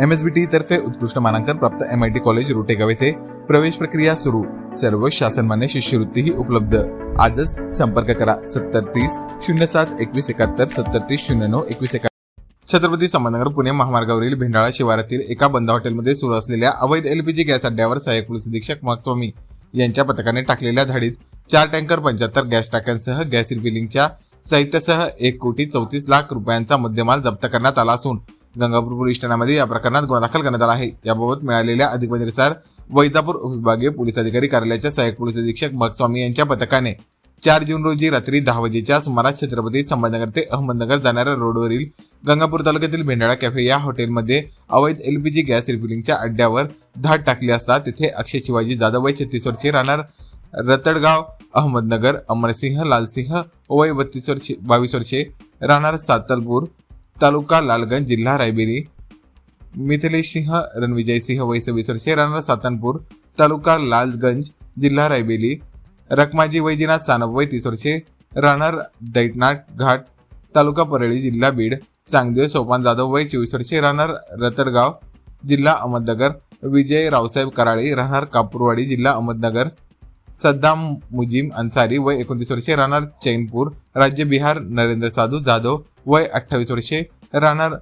M S बी T तर्फे उत्कृष्ट मानांकन प्राप्त M I T college Rotegaon येथे प्रवेश प्रक्रिया सुरू. सर्व शासनमान्य शिष्यवृत्तीही उपलब्ध. आजच संपर्क करा. सत्तर तीस शून्य सात एकवीस एकाहत्तर सत्तर तीस शून्य नऊ एकवीस एका छत्रपती संभाजीनगर पुणे महामार्गावरील भेंडाळा शिवारातील एका बंद हॉटेलमध्ये सुरू असलेल्या अवैध एलपीजी गॅस अड्ड्यावर सहाय्यक पोलीस अधीक्षक स्वामी यांच्या पथकाने टाकलेल्या धाडीत चार टँकर पंच्याहत्तर गॅस टाक्यांसह गॅस रिफिलिंगच्या साहित्यासह एक कोटी चौतीस लाख रुपयांचा मुद्देमाल जप्त करण्यात आला असून गंगापूर पोलीस ठाण्यामध्ये या प्रकरणात गुन्हा दाखल करण्यात आला आहे. याबाबत मिळालेल्या अधिक माहितीनुसार वैजापूर उपविभागीय पोलीस अधिकारी कार्यालयाच्या सहाय्यक पोलीस अधीक्षक मगस्वामी यांच्या पथकाने चार जून रोजी रात्री दहा वाजेच्या सुमारास छत्रपती संभाजीनगर ते अहमदनगर जाणाऱ्या रोडवरील गंगापूर तालुक्यातील भेंडाळा कॅफे या हॉटेलमध्ये अवैध एलपीजी गॅस रिफिलिंगच्या अड्ड्यावर धाड टाकली असता तिथे अक्षय शिवाजी जाधव वय छत्तीस वर्षे राहणार रतडगाव अहमदनगर अमरसिंह लालसिंह वय बत्तीस वर्षे बावीस वर्षे राहणार सातलपूर तालुका लालगंज जिल्हा रायबेरी. मिथिलेश सिंह रणविजय सिंह वय सव्वीस वर्षे राहणार सातनपूर तालुका लालगंज जिल्हा रायबेली रखमाजी वैजनाथ सानप वय तीस वर्षे. दैटनाथ घाट तालुका परळी जिल्हा बीड. चांगदेव सोपान जाधव वय चोवीस वर्षे. राहणार रतडगाव जिल्हा अहमदनगर. विजय रावसाहेब कराळे राहणार कापूरवाडी जिल्हा अहमदनगर. सद्दाम मुजीम अन्सारी वय एकोणतीस वर्षे राहणार चैनपूर राज्य बिहार नरेंद्र साधू जाधव वय अठ्ठावीस वर्षे राहणार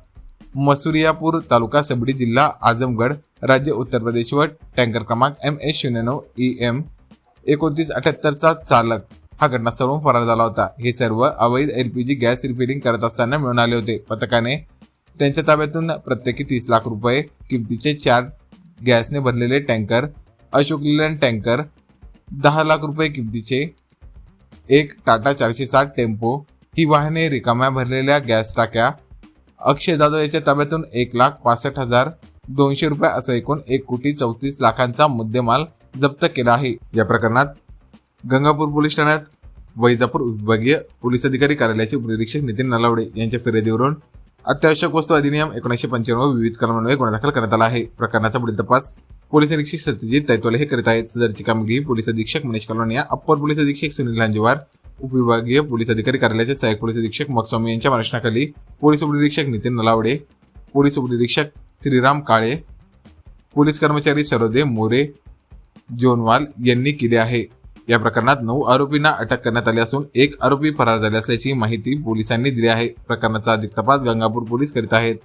मसुरियापूर तालुका सबडी जिल्हा आजमगड राज्य उत्तर प्रदेश व टँकर क्रमांक एम एस शून्य नऊ ई एम एकोणतीस अठ्याहत्तरचा चालक. हा घटनास्थळून फरार झाला होता. हे सर्व अवैध एलपीजी गॅस रिफिलिंग करत असताना मिळून आले होते. पथकाने त्यांच्या ताब्यातून प्रत्येकी तीस लाख रुपये किमतीचे चार गॅसने भरलेले टँकर अशोक लेलँड टँकर दहा लाख रुपये किमतीचे एक टाटा चारशे साठ टेम्पो ही वाहने रिकाम्या भरलेल्या गॅस टाक्या. अक्षय जाधव याच्या ताब्यातून एक लाख पासष्ट हजार दोनशे रुपये असं एकूण एक कोटी चौतीस लाखांचा मुद्देमाल जप्त केला आहे. या प्रकरणात गंगापूर पोलीस ठाण्यात वैजापूर विभागीय पोलीस अधिकारी कार्यालयाचे उपनिरीक्षक नितीन नलावडे यांच्या फिर्यादीवरून अत्यावश्यक वस्तू अधिनियम एकोणीसशे पंच्याण्णव विविध कलमान्वये गुन्हा दाखल करण्यात आला आहे. प्रकरणाचा पुढील तपास पोलीस अधीक्षक सत्यजित तैतोले हे करीत आहेत. सदरची कामगिरी पोलीस अधीक्षक मनीष कलोनिया अप्पर पोलीस अधीक्षक सुनील लांजेवार उपविभागीय पोलीस अधिकारी कार्यालयाचे सहाय्यक पोलीस अधीक्षक मगस्वामी यांच्या मार्गदर्शनाखाली पोलीस उपनिरीक्षक नितीन नलावडे पोलीस उपनिरीक्षक श्रीराम काळे पोलीस कर्मचारी सरोदे मोरे जोनवाल यांनी केले आहे. या प्रकरणात नऊ आरोपींना अटक करण्यात आली असून एक आरोपी फरार झाले असल्याची माहिती पोलिसांनी दिली आहे. प्रकरणाचा अधिक तपास गंगापूर पोलीस करीत आहेत.